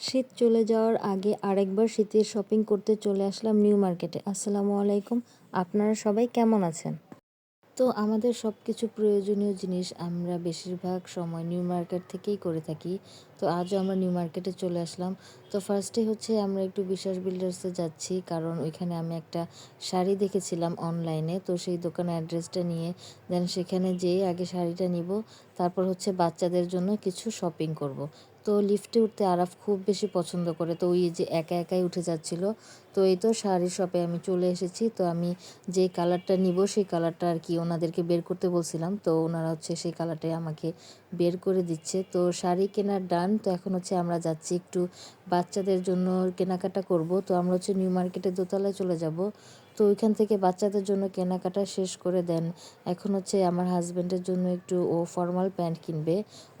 শীত চলে যাওয়ার আগে আরেকবার শীতের শপিং করতে চলে আসলাম নিউ মার্কেটে আসসালামু আলাইকুম। আপনারা সবাই কেমন আছেন? তো আমাদের সব কিছু প্রয়োজনীয় জিনিস আমরা বেশিরভাগ সময় নিউ মার্কেট থেকেই করে থাকি। তো আজও আমরা নিউ মার্কেটে চলে আসলাম। তো ফার্স্টে হচ্ছে আমরা একটু বিশ্বাস বিল্ডার্সে যাচ্ছি, কারণ ওইখানে আমি একটা শাড়ি দেখেছিলাম অনলাইনে তো সেই দোকানের অ্যাড্রেসটা নিয়ে দেন সেখানে যেয়ে আগে শাড়িটা নিব, তারপর হচ্ছে বাচ্চাদের জন্য কিছু শপিং করব। তো লিফটে উঠতে আরাফ খুব বেশি পছন্দ করে। তো ওই যে একা একাই উঠে যাচ্ছিল। তো এই তো শাড়ি শপে আমি চলে এসেছি। তো আমি যে কালারটা নিব সেই কালারটা আর কি ওনাদেরকে বের করতে বলছিলাম। তো ওনারা হচ্ছে সেই কালারটাই আমাকে বের করে দিচ্ছে। তো শাড়ি কেনার ডান তো এখন হচ্ছে আমরা যাচ্ছি একটু বাচ্চাদের জন্য কেনাকাটা করব। তো আমরা হচ্ছে নিউ মার্কেটের দোতলায় চলে যাব। তো ওইখান থেকে বাচ্চাদের জন্য কেনাকাটা শেষ করে দেন। এখন হচ্ছে আমার হাজব্যান্ডের জন্য একটু ও ফর্মাল প্যান্ট কিনবে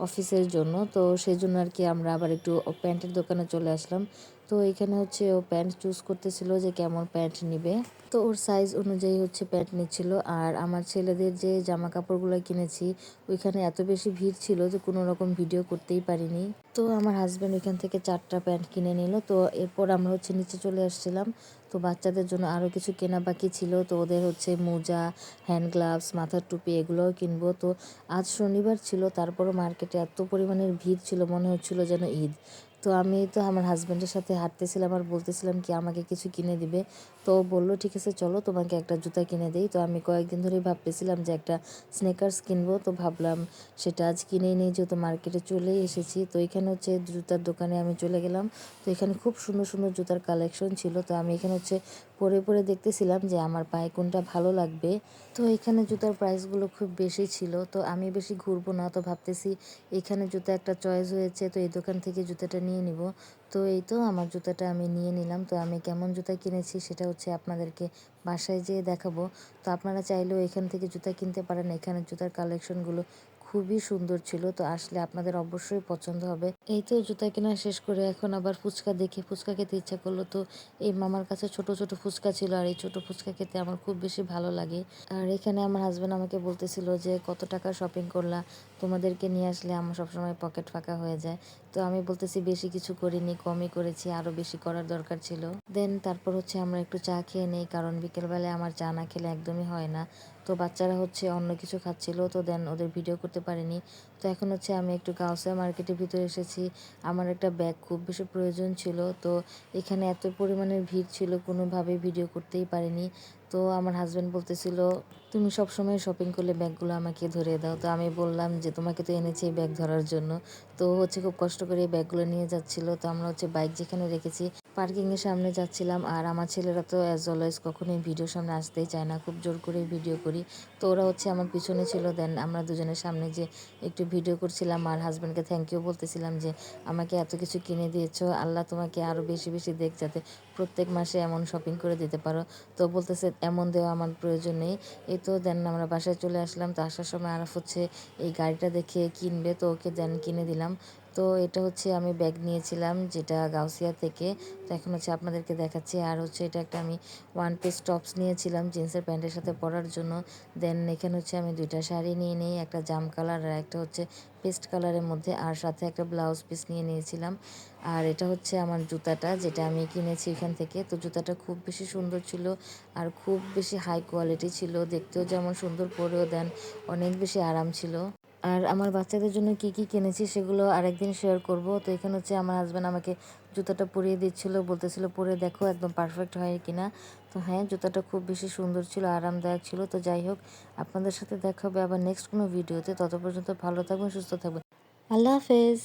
অফিসের জন্য। তো সেই জন্য আর কি আমরা আবার একটু প্যান্টের দোকানে চলে আসলাম। তো এখানে হচ্ছে ও প্যান্ট চুজ করতেছিল যে কেমন প্যান্ট নিবে। তো ওর সাইজ অনুযায়ী হচ্ছে প্যান্ট নিচ্ছিল। আর আমার ছেলেদের যে জামা কাপড়গুলো কিনেছি, ওইখানে এত বেশি ভিড় ছিল যে কোনো রকম ভিডিও করতেই পারিনি। তো আমার হাজব্যান্ড ওইখান থেকে চারটা প্যান্ট কিনে নিল। তো এরপর আমরা হচ্ছে নিচে চলে আসছিলাম। তো বাচ্চাদের জন্য আরও কিছু কেনা বাকি ছিল। তো ওদের হচ্ছে মোজা হ্যান্ড গ্লাভস মাথার টুপি এগুলোও কিনবো। তো আজ শনিবার ছিল, তারপরও মার্কেটে এত পরিমাণের ভিড় ছিল, মনে হচ্ছিল যেন ঈদ। তো আমি তো আমার হাজব্যান্ডের সাথে হাঁটতেছিলাম আর বলতেছিলাম কি আমাকে কিছু কিনে দিবে। তো বলল, ঠিক আছে, চলো, তোমাকে একটা জুতা কিনে দিই। তো আমি কয়েকদিন ধরেই ভাবতেছিলাম যে একটা স্নেকার্স কিনবো। তো ভাবলাম সেটা আজ কিনেই নিই, যেহেতু মার্কেটে চলেই এসেছি। তো এখানে হচ্ছে জুতার দোকানে আমি চলে গেলাম। তো এখানে খুব সুন্দর সুন্দর জুতার কালেকশন ছিল। তো আমি এখানে হচ্ছে পরে পরে দেখতেছিলাম যে আমার পায়ে কোনটা ভালো লাগবে। তো এখানে জুতার প্রাইসগুলো খুব বেশি ছিল। তো আমি বেশি ঘুরবো না। তো ভাবতেছি এখানে জুতা একটা চয়েস হয়েছে। তো এই দোকান থেকে জুতাটা নিয়ে নিব। তো এই তো আমার জুতাটা আমি নিয়ে নিলাম। তো আমি কেমন জুতা কিনেছি সেটা হচ্ছে আপনাদেরকে বাসায় যেয়ে দেখাবো। তো আপনারা চাইলেও এখান থেকে জুতা কিনতে পারেন। এখানে জুতার কালেকশনগুলো খুবই সুন্দর ছিল, তো আসলে আপনাদের অবশ্যই পছন্দ হবে। এই তো জুতা কেনা শেষ করে এখন আবার ফুচকা দেখে, ফুচকা খেতে ইচ্ছা করল তো এই মামার কাছে ছোট ছোট ফুচকা ছিল আর এই ছোট ফুচকা খেতে আমার খুব বেশি ভালো লাগে। আর এখানে আমার হাজব্যান্ড আমাকে বলতেছিল যে, কত টাকা শপিং করলা? তোমাদেরকে নিয়ে আসলে আমার সবসময় পকেট ফাঁকা হয়ে যায়। তো আমি বলতেছি, বেশি কিছু করিনি, কমই করেছি আরও বেশি করার দরকার ছিল। দেন তারপর হচ্ছে আমরা একটু চা খেয়ে নেই, কারণ বিকেলবেলায় আমার চা না খেলে একদমই হয় না। তো বাচ্চারা হচ্ছে অন্য কিছু খাচ্ছিল, তো দেন ওদের ভিডিও করতে পারিনি। তো এখন হচ্ছে আমি একটু গাউসিয়া মার্কেটের ভিতরে এসেছি। আমার একটা ব্যাগ খুব বেশি প্রয়োজন ছিল, তো এখানে এত পরিমাণের ভিড় ছিল কোনোভাবে ভিডিও করতেই পারিনি। তো আমার হাজব্যান্ড বলতেছিল, তুমি সব সময় শপিং করলে ব্যাগগুলো আমাকে ধরে দাও। তো আমি বললাম যে, তোমাকে তো এনেছি এই ব্যাগ ধরার জন্য। তো হচ্ছে খুব কষ্ট করে এই ব্যাগগুলো নিয়ে যাচ্ছিল। তো আমরা হচ্ছে বাইক যেখানে রেখেছি পার্কিংয়ের সামনে যাচ্ছিলাম আর আমার ছেলেরা তো অ্যাজ অলওয়েজ কখনোই ভিডিওর সামনে আসতেই চায় না, খুব জোর করে ভিডিও করি। তো ওরা হচ্ছে আমার পিছনে ছিল দেন আমরা দুজনের সামনে যে একটু ভিডিও করছিলাম আর হাজব্যান্ডকে থ্যাংক ইউ বলতেছিলাম যে, আমাকে এত কিছু কিনে দিয়েছ, আল্লাহ তোমাকে আরও বেশি বেশি দেখ যাতে প্রত্যেক মাসে এমন শপিং করে দিতে পারো। তো বলতেছে, এমন দেওয়া আমার প্রয়োজন নেই। এই তো দেন আমরা বাসায় চলে আসলাম, তো আসার সময় আরফ হচ্ছে এই গাড়িটা দেখে কিনবে, তো ওকে দেন কিনে দিলাম। তো এটা হচ্ছে আমি ব্যাগ নিয়েছিলাম, যেটা গাউসিয়া থেকে। তো এখন হচ্ছে আপনাদেরকে দেখাচ্ছি। আর হচ্ছে এটা একটা আমি ওয়ান পিস টপস নিয়েছিলাম জিন্সের প্যান্টের সাথে পরার জন্য। দেন এখানে হচ্ছে আমি দুইটা শাড়ি নিয়ে নিই, একটা জাম কালার আর একটা হচ্ছে পেস্ট কালারের মধ্যে। আর সাথে একটা ব্লাউজ পিস নিয়ে নিয়েছিলাম। আর এটা হচ্ছে আমার জুতাটা, যেটা আমি কিনেছি এখান থেকে। তো জুতাটা খুব বেশি সুন্দর ছিল আর খুব বেশি হাই কোয়ালিটি ছিল। দেখতেও যেমন সুন্দর, পরেও দেন অনেক বেশি আরাম ছিল। আর আমার বাচ্চাদের জন্য কি কি কিনেছি সেগুলো আরেকদিন শেয়ার করব। তো এখানে হচ্ছে আমার হাজব্যান্ড আমাকে জুতাটা পরিয়ে দিচ্ছিল, বলতেছিল, পরে দেখো একদম পারফেক্ট হয় কিনা। তো হ্যাঁ জুতাটা খুব বেশি সুন্দর ছিল, আরামদায়ক ছিল। তো যাই হোক, আপনাদের সাথে দেখা হবে আবার নেক্সট কোনো ভিডিওতে তত পর্যন্ত ভালো থাকবেন, সুস্থ থাকবেন। আল্লাহ হাফেজ।